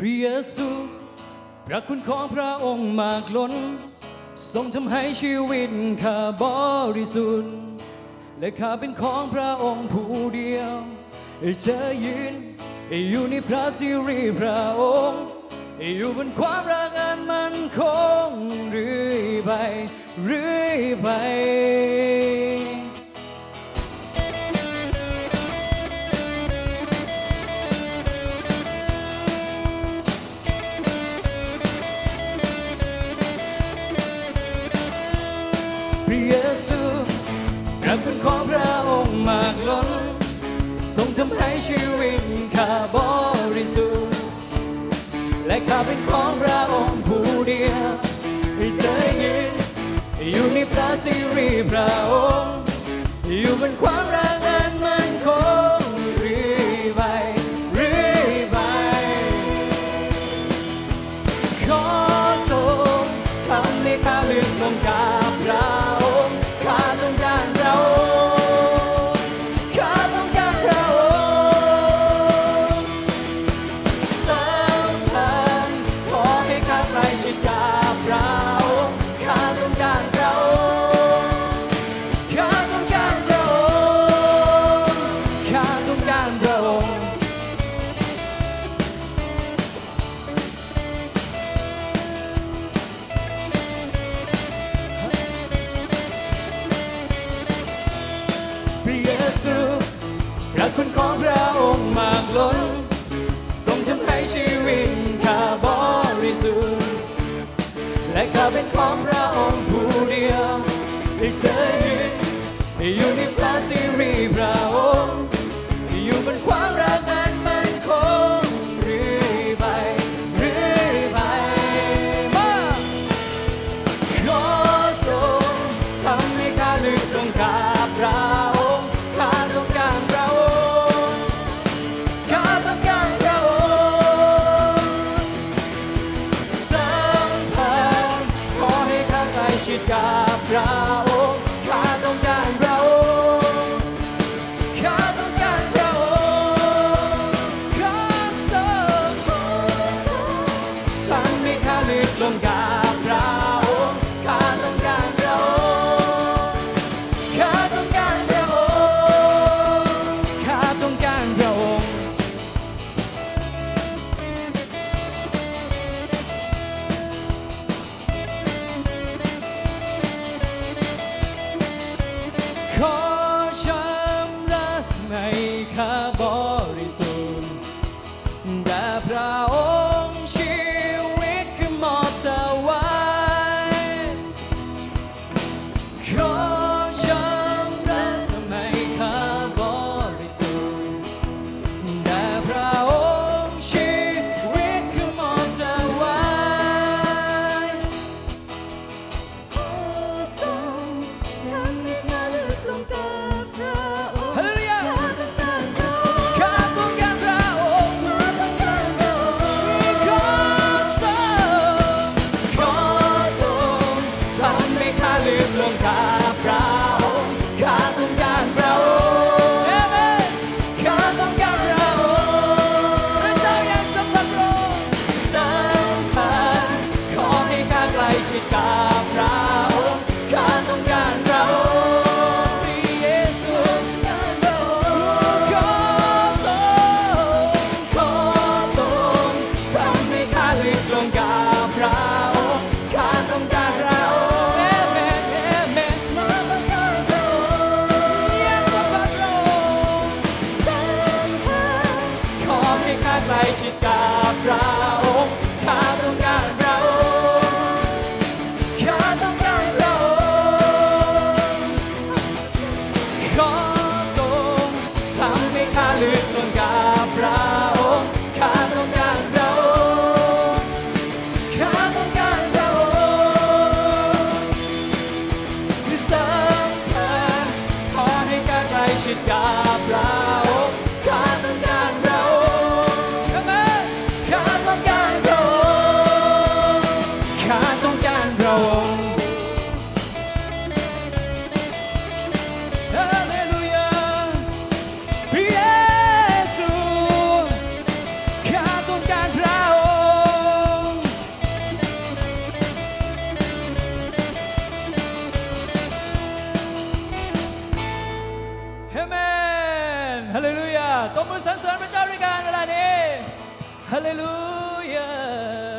พระเยซูพระคุณของพระองค์มากล้น ทรงทำให้ชีวิตข้าบริสุทธิ์ และข้าเป็นของพระองค์ผู้เดียวเจอยืนอยู่ในพระสิริพระองค์ อยู่บนความรักอันมั่นคงเรื่อยไปเรื่อยไป ขอพระองค์มากล้นทรงทำให้ชีวิตข้าบริสุทธิ์และข้าเป็นของพระองค์ผู้เดียวให้เธอยืนอยู่ในพระสิริพระองค์อยู่บนความรักนั้น นักคุณของพระองค์มากล้นทรงทำให้ชีวิตข้าบริสุทธิ์และข้าเป็นของพระองค์ผู้เดียวอีกเธอยืนอยู่ในพระสิริพระองค์ ficar pra pra ficar. กับเราข้าต้องการเราข้าต้องการเราข้าต้องการเรา Amen. Hallelujah. 동물 선수 할머니 짜리가 하늘 안에. Hallelujah.